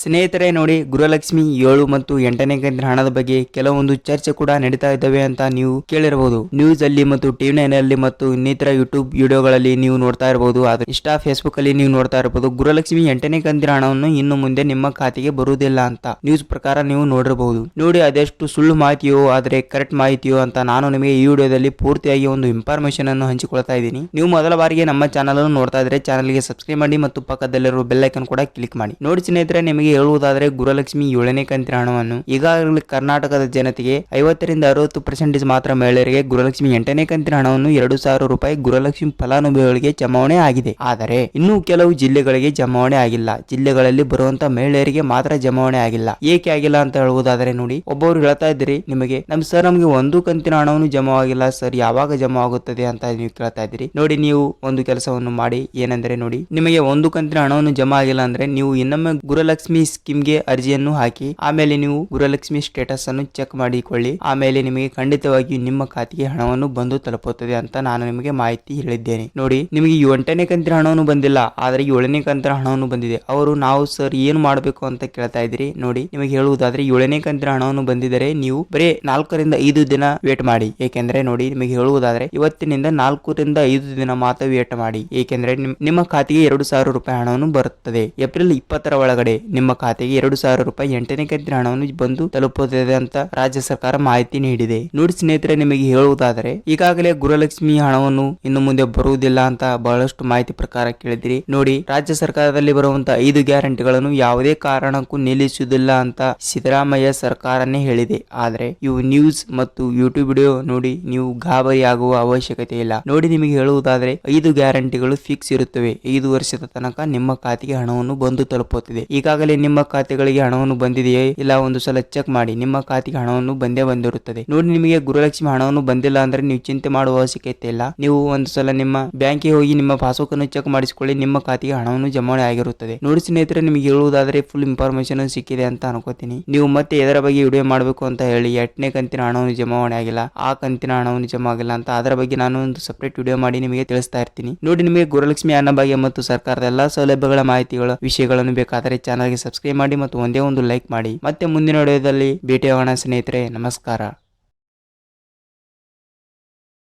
ಸ್ನೇಹಿತರೆ ನೋಡಿ, ಗೃಹಲಕ್ಷ್ಮಿ ಏಳು ಮತ್ತು ಎಂಟನೇ ಕಂತಿನ ಹಣದ ಬಗ್ಗೆ ಕೆಲವೊಂದು ಚರ್ಚೆ ಕೂಡ ನಡೀತಾ ಇದ್ದಾವೆ ಅಂತ ನೀವು ಕೇಳಿರಬಹುದು. ನ್ಯೂಸ್ ಅಲ್ಲಿ ಮತ್ತು ಟಿವಿ ನೈನ್ ಅಲ್ಲಿ ಮತ್ತು ಇನ್ನಿತರ ಯೂಟ್ಯೂಬ್ ವಿಡಿಯೋಗಳಲ್ಲಿ ನೀವು ನೋಡ್ತಾ ಇರಬಹುದು. ಆದ್ರೆ ಇಷ್ಟಾ ಫೇಸ್ಬುಕ್ ಅಲ್ಲಿ ನೀವು ನೋಡ್ತಾ ಇರಬಹುದು, ಗೃಹಲಕ್ಷ್ಮಿ ಎಂಟನೇ ಕಂತಿನ ಹಣವನ್ನು ಇನ್ನು ಮುಂದೆ ನಿಮ್ಮ ಖಾತೆಗೆ ಬರುವುದಿಲ್ಲ ಅಂತ ನ್ಯೂಸ್ ಪ್ರಕಾರ ನೀವು ನೋಡಿರಬಹುದು. ನೋಡಿ, ಅದೆಷ್ಟು ಸುಳ್ಳು ಮಾಹಿತಿಯೋ, ಆದ್ರೆ ಕರೆಕ್ಟ್ ಮಾಹಿತಿಯೋ ಅಂತ ನಾನು ನಿಮಗೆ ಈ ವಿಡಿಯೋದಲ್ಲಿ ಪೂರ್ತಿಯಾಗಿ ಒಂದು ಇನ್ಫಾರ್ಮೇಶನ್ ಅನ್ನು ಹಂಚಿಕೊಳ್ತಾ ಇದ್ದೀನಿ. ನೀವು ಮೊದಲ ಬಾರಿಗೆ ನಮ್ಮ ಚಾನಲ್ ಅನ್ನು ನೋಡ್ತಾ ಇದ್ರೆ ಚಾನಲ್ಗೆ ಸಬ್ಸ್ಕ್ರೈಬ್ ಮಾಡಿ ಮತ್ತು ಪಕ್ಕದಲ್ಲಿರುವ ಬೆಲ್ ಐಕನ್ ಕೂಡ ಕ್ಲಿಕ್ ಮಾಡಿ. ನೋಡಿ ಸ್ನೇಹಿತರೆ, ನಿಮಗೆ ಹೇಳುವುದಾದ್ರೆ ಗುರುಲಕ್ಷ್ಮಿ ಏಳನೇ ಕಂತಿನ ಹಣವನ್ನು ಈಗಾಗಲೇ ಕರ್ನಾಟಕದ ಜನತೆಗೆ ಐವತ್ತರಿಂದ ಅರವತ್ತು ಪರ್ಸೆಂಟೇಜ್ ಮಾತ್ರ ಮಹಿಳೆಯರಿಗೆ ಗುರುಲಕ್ಷ್ಮಿ ಎಂಟನೇ ಕಂತಿನ ಹಣವನ್ನು ಎರಡು ಸಾವಿರ ರೂಪಾಯಿ ಗುರುಲಕ್ಷ್ಮಿ ಫಲಾನುಭವಿಗಳಿಗೆ ಜಮಾವಣೆ ಆಗಿದೆ. ಆದರೆ ಇನ್ನೂ ಕೆಲವು ಜಿಲ್ಲೆಗಳಿಗೆ ಜಮಾವಣೆ ಆಗಿಲ್ಲ. ಜಿಲ್ಲೆಗಳಲ್ಲಿ ಬರುವಂತ ಮಹಿಳೆಯರಿಗೆ ಮಾತ್ರ ಜಮಾವಣೆ ಆಗಿಲ್ಲ. ಏಕೆ ಆಗಿಲ್ಲ ಅಂತ ಹೇಳುವುದಾದರೆ ನೋಡಿ, ಒಬ್ಬರು ಹೇಳ್ತಾ ಇದ್ದೀರಿ, ನಿಮಗೆ ನಮ್ ಸರ್ ನಮಗೆ ಒಂದು ಕಂತಿನ ಹಣವನ್ನು ಜಮಾ ಆಗಿಲ್ಲ ಸರ್ ಯಾವಾಗ ಜಮಾ ಆಗುತ್ತದೆ ಅಂತ ನೀವು ಕೇಳ್ತಾ ಇದ್ದೀರಿ. ನೋಡಿ, ನೀವು ಒಂದು ಕೆಲಸವನ್ನು ಮಾಡಿ, ಏನಂದ್ರೆ ನೋಡಿ, ನಿಮಗೆ ಒಂದು ಕಂತಿನ ಹಣವನ್ನು ಜಮಾ ಆಗಿಲ್ಲ ಅಂದ್ರೆ ನೀವು ಇನ್ನೊಮ್ಮೆ ಗೃಹಲಕ್ಷ್ಮಿ ಸ್ಕೀಮ್ಗೆ ಅರ್ಜಿಯನ್ನು ಹಾಕಿ, ಆಮೇಲೆ ನೀವು ಗೃಹಲಕ್ಷ್ಮಿ ಸ್ಟೇಟಸ್ ಅನ್ನು ಚೆಕ್ ಮಾಡಿಕೊಳ್ಳಿ, ಆಮೇಲೆ ನಿಮಗೆ ಖಂಡಿತವಾಗಿಯೂ ನಿಮ್ಮ ಖಾತೆಗೆ ಹಣವನ್ನು ಬಂದು ತಲುಪುತ್ತದೆ ಅಂತ ನಾನು ನಿಮಗೆ ಮಾಹಿತಿ ಹೇಳಿದ್ದೇನೆ. ನೋಡಿ, ನಿಮಗೆ ಎಂಟನೇ ಕಂತಿನ ಹಣವನ್ನು ಬಂದಿಲ್ಲ, ಆದ್ರೆ ಏಳನೇ ಕಂತಿನ ಹಣವನ್ನು ಬಂದಿದೆ. ಅವರು, ನಾವು ಸರ್, ಏನು ಮಾಡಬೇಕು ಅಂತ ಕೇಳ್ತಾ ಇದ್ರಿ ನೋಡಿ, ನಿಮಗೆ ಹೇಳುವುದಾದ್ರೆ, ಏಳನೇ ಕಂತಿನ ಹಣವನ್ನು ಬಂದಿದ್ದರೆ ನೀವು ಬರೀ ನಾಲ್ಕರಿಂದ ಐದು ದಿನ ವೇಟ್ ಮಾಡಿ. ಏಕೆಂದ್ರೆ, ನೋಡಿ, ನಿಮಗೆ ಹೇಳುವುದಾದ್ರೆ, ಇವತ್ತಿನಿಂದ ನಾಲ್ಕರಿಂದ ಐದು ದಿನ ಮಾತ್ರ ವೇಟ್ ಮಾಡಿ. ಏಕೆಂದ್ರೆ, ನಿಮ್- ನಿಮ್ಮ ಖಾತೆಗೆ ಎರಡು ಸಾವಿರ ರೂಪಾಯಿ ಹಣವನ್ನು ಬರುತ್ತದೆ. ಏಪ್ರಿಲ್ ಇಪ್ಪತ್ತರ ಒಳಗಡೆ ನಿಮ್ಮ ಖಾತೆಗೆ ಎರಡು ಸಾವಿರ ರೂಪಾಯಿ ಎಂಟನೇ ಕಂತಿನ ಹಣವನ್ನು ಬಂದು ತಲುಪುತ್ತದೆ ಅಂತ ರಾಜ್ಯ ಸರ್ಕಾರ ಮಾಹಿತಿ ನೀಡಿದೆ. ನೋಡಿ ಸ್ನೇಹಿತರೆ, ನಿಮಗೆ ಹೇಳುವುದಾದರೆ, ಈಗಾಗಲೇ ಗೃಹಲಕ್ಷ್ಮಿ ಹಣವನ್ನು ಇನ್ನು ಮುಂದೆ ಬರುವುದಿಲ್ಲ ಅಂತ ಬಹಳಷ್ಟು ಮಾಹಿತಿ ಪ್ರಕಾರ ಕೇಳಿದ್ರಿ. ನೋಡಿ, ರಾಜ್ಯ ಸರ್ಕಾರದಲ್ಲಿ ಬರುವಂತಹ ಐದು ಗ್ಯಾರಂಟಿಗಳನ್ನು ಯಾವುದೇ ಕಾರಣಕ್ಕೂ ನಿಲ್ಲಿಸುವುದಿಲ್ಲ ಅಂತ ಸಿದ್ದರಾಮಯ್ಯ ಸರ್ಕಾರನೇ ಹೇಳಿದೆ. ಆದರೆ, ಇವು ನ್ಯೂಸ್ ಮತ್ತು ಯೂಟ್ಯೂಬ್ ವಿಡಿಯೋ ನೋಡಿ ನೀವು ಗಾಬರಿ ಆಗುವ ಅವಶ್ಯಕತೆ ಇಲ್ಲ. ನೋಡಿ, ನಿಮಗೆ ಹೇಳುವುದಾದ್ರೆ, ಐದು ಗ್ಯಾರಂಟಿಗಳು ಫಿಕ್ಸ್ ಇರುತ್ತವೆ. ಐದು ವರ್ಷದ ತನಕ ನಿಮ್ಮ ಖಾತೆಗೆ ಹಣವನ್ನು ಬಂದು ತಲುಪುತ್ತಿದೆ. ಈಗಾಗಲೇ ನಿಮ್ಮ ಖಾತೆಗಳಿಗೆ ಹಣವನ್ನು ಬಂದಿದೆಯೇ? ಇಲ್ಲ, ಒಂದು ಸಲ ಚೆಕ್ ಮಾಡಿ. ನಿಮ್ಮ ಖಾತೆಗೆ ಹಣವನ್ನು ಬಂದೇ ಬಂದಿರುತ್ತದೆ. ನೋಡಿ, ನಿಮಗೆ ಗುರುಲಕ್ಷ್ಮಿ ಹಣವನ್ನು ಬಂದಿಲ್ಲ ಅಂದ್ರೆ ನೀವು ಚಿಂತೆ ಮಾಡುವ ಅವಶ್ಯಕತೆ ಇಲ್ಲ. ನೀವು ಒಂದು ಸಲ ನಿಮ್ಮ ಬ್ಯಾಂಕಿಗೆ ಹೋಗಿ ನಿಮ್ಮ ಪಾಸ್ಬುಕ್ ಅನ್ನು ಚೆಕ್ ಮಾಡಿಸಿಕೊಳ್ಳಿ. ನಿಮ್ಮ ಖಾತೆಗೆ ಹಣವನ್ನು ಜಮಾವಣೆ ಆಗಿರುತ್ತದೆ. ನೋಡಿ, ಸ್ನೇಹಿತರೆ, ನಿಮಗೆ ಹೇಳುವುದಾದ್ರೆ ಫುಲ್ ಇನ್ಫಾರ್ಮೇಶನ್ ಸಿಕ್ಕಿದೆ ಅಂತ ಅನ್ಕೋತೀನಿ. ನೀವು ಮತ್ತೆ ಇದರ ಬಗ್ಗೆ ವಿಡಿಯೋ ಮಾಡಬೇಕು ಅಂತ ಹೇಳಿ, ಎಂಟನೇ ಕಂತಿನ ಹಣವನ್ನು ಜಮಾವಣೆ ಆಗಿಲ್ಲ, ಆ ಕಂತಿನ ಹಣವನ್ನು ಜಮಾ ಆಗಿಲ್ಲ ಅಂತ ಅದರ ಬಗ್ಗೆ ನಾನು ಒಂದು ಸಪರೇಟ್ ವಿಡಿಯೋ ಮಾಡಿ ನಿಮಗೆ ತಿಳಿಸ್ತಾ ಇರ್ತೀನಿ. ನೋಡಿ, ನಿಮಗೆ ಗುರುಲಕ್ಷ್ಮಿ ಅನ್ನ ಬಗ್ಗೆ ಮತ್ತು ಸರ್ಕಾರದ ಎಲ್ಲಾ ಸೌಲಭ್ಯಗಳ ಮಾಹಿತಿಗಳ, ವಿಷಯಗಳನ್ನು ಬೇಕಾದರೆ ಚಾನಲ್ಗೆ ಸಬ್ಸ್ಕ್ರೈಬ್ ಮಾಡಿ ಮತ್ತು ಒಂದೇ ಒಂದು ಲೈಕ್ ಮಾಡಿ. ಮತ್ತೆ ಮುಂದಿನ ವಿಡಿಯೋದಲ್ಲಿ ಭೇಟಿಯಾಗೋಣ ಸ್ನೇಹಿತರೆ ನಮಸ್ಕಾರ.